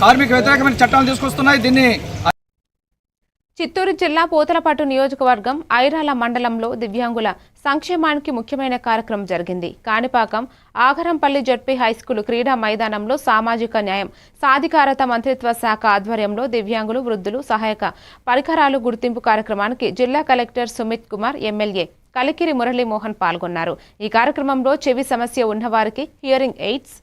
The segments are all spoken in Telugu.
కార్మిక వ్యతిరేకమైన చట్టాలు తీసుకొస్తున్నాయి. దీన్ని చిత్తూరు జిల్లా పోతలపాటు నియోజకవర్గం ఐరాల మండలంలో దివ్యాంగుల సంక్షేమానికి ముఖ్యమైన కార్యక్రమం జరిగింది. కాణిపాకం ఆగరంపల్లి జడ్పీ హైస్కూల్ క్రీడా మైదానంలో సామాజిక న్యాయం సాధికారత మంత్రిత్వ శాఖ ఆధ్వర్యంలో దివ్యాంగులు వృద్ధులు సహాయక పరికరాలు గుర్తింపు కార్యక్రమానికి జిల్లా కలెక్టర్ సుమిత్ కుమార్ ఎమ్మెల్యే కలికిరి మురళీమోహన్ పాల్గొన్నారు. ఈ కార్యక్రమంలో చెవి సమస్య ఉన్నవారికి hearing aids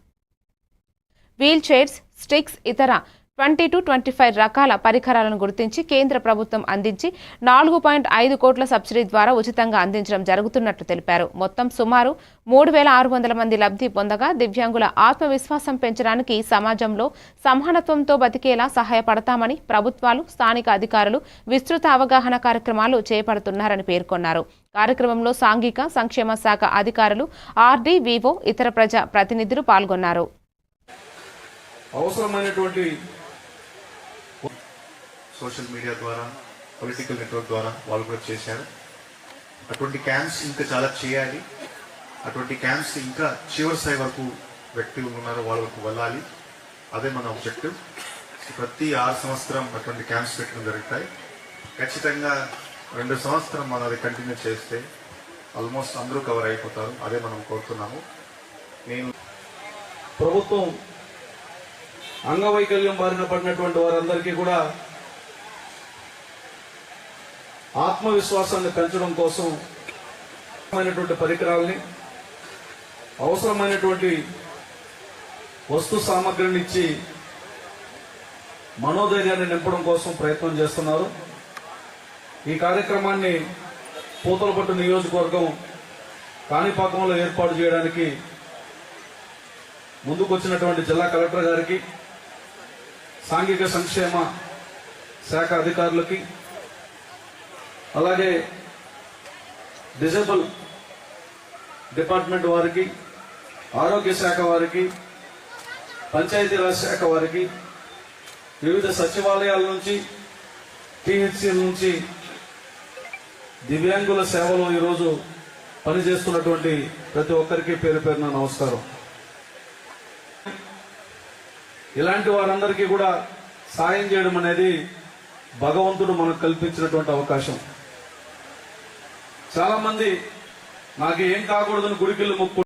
wheel chairs sticks ఇతర ట్వంటీ టు ట్వంటీ ఫైవ్ రకాల పరికరాలను గుర్తించి కేంద్ర ప్రభుత్వం అందించి నాలుగు పాయింట్ ఐదు కోట్ల సబ్సిడీ ద్వారా ఉచితంగా అందించడం జరుగుతున్నట్లు తెలిపారు. మొత్తం సుమారు మూడు వేల ఆరు వందల మంది లబ్ధి పొందగా దివ్యాంగుల ఆత్మవిశ్వాసం పెంచడానికి సమాజంలో సమానత్వంతో బతికేలా సహాయపడతామని ప్రభుత్వాలు స్థానిక అధికారులు విస్తృత అవగాహన కార్యక్రమాలు చేపడుతున్నారని పేర్కొన్నారు. కార్యక్రమంలో సాంఘిక సంక్షేమ శాఖ అధికారులు ఆర్డీ వివో ఇతర ప్రజా ప్రతినిధులు పాల్గొన్నారు. అవసరమైనటువంటి సోషల్ మీడియా ద్వారా పొలిటికల్ నెట్వర్క్ ద్వారా వాళ్ళు కూడా చేశారు. అటువంటి క్యాంప్స్ ఇంకా చాలా చేయాలి. అటువంటి క్యాంప్స్ ఇంకా చివరి స్థాయి వరకు వ్యక్తులు ఉన్నారు వాళ్ళ వరకు వెళ్ళాలి. అదే మన ఆబ్జెక్టివ్ ప్రతి ఆరు సంవత్సరం అటువంటి క్యాంప్స్ పెట్టడం జరుగుతాయి. ఖచ్చితంగా రెండు సంవత్సరం మనం అది కంటిన్యూ చేస్తే ఆల్మోస్ట్ అందరూ కవర్ అయిపోతారు. అదే మనం కోరుతున్నాము. నేను ప్రభుత్వం అంగవైకల్యం బారిన పడినటువంటి వారందరికీ కూడా ఆత్మవిశ్వాసాన్ని పెంచడం కోసం అవసరమైనటువంటి పరికరాల్ని అవసరమైనటువంటి వస్తు సామగ్రిని ఇచ్చి మనోధైర్యాన్ని నింపడం కోసం ప్రయత్నం చేస్తున్నారు. ఈ కార్యక్రమాన్ని పూతలపట్టు నియోజకవర్గం కాణిపాకంలో ఏర్పాటు చేయడానికి ముందుకొచ్చినటువంటి జిల్లా కలెక్టర్ గారికి సాంఘిక సంక్షేమ శాఖ అధికారులకి అలాగే డిజేబుల్ డిపార్ట్మెంట్ వారికి ఆరోగ్య శాఖ వారికి పంచాయతీరాజ్ శాఖ వారికి వివిధ సచివాలయాల నుంచి టీహెచ్సీల నుంచి దివ్యాంగుల సేవలో ఈరోజు పనిచేస్తున్నటువంటి ప్రతి ఒక్కరికి పేరు పేరున నమస్కారం. ఇలాంటి వారందరికీ కూడా సాయం చేయడం అనేది భగవంతుడు మనకు కల్పించినటువంటి అవకాశం. చాలా మంది నాకు ఏం కాకూడదని గుడికెళ్ళి మొక్కు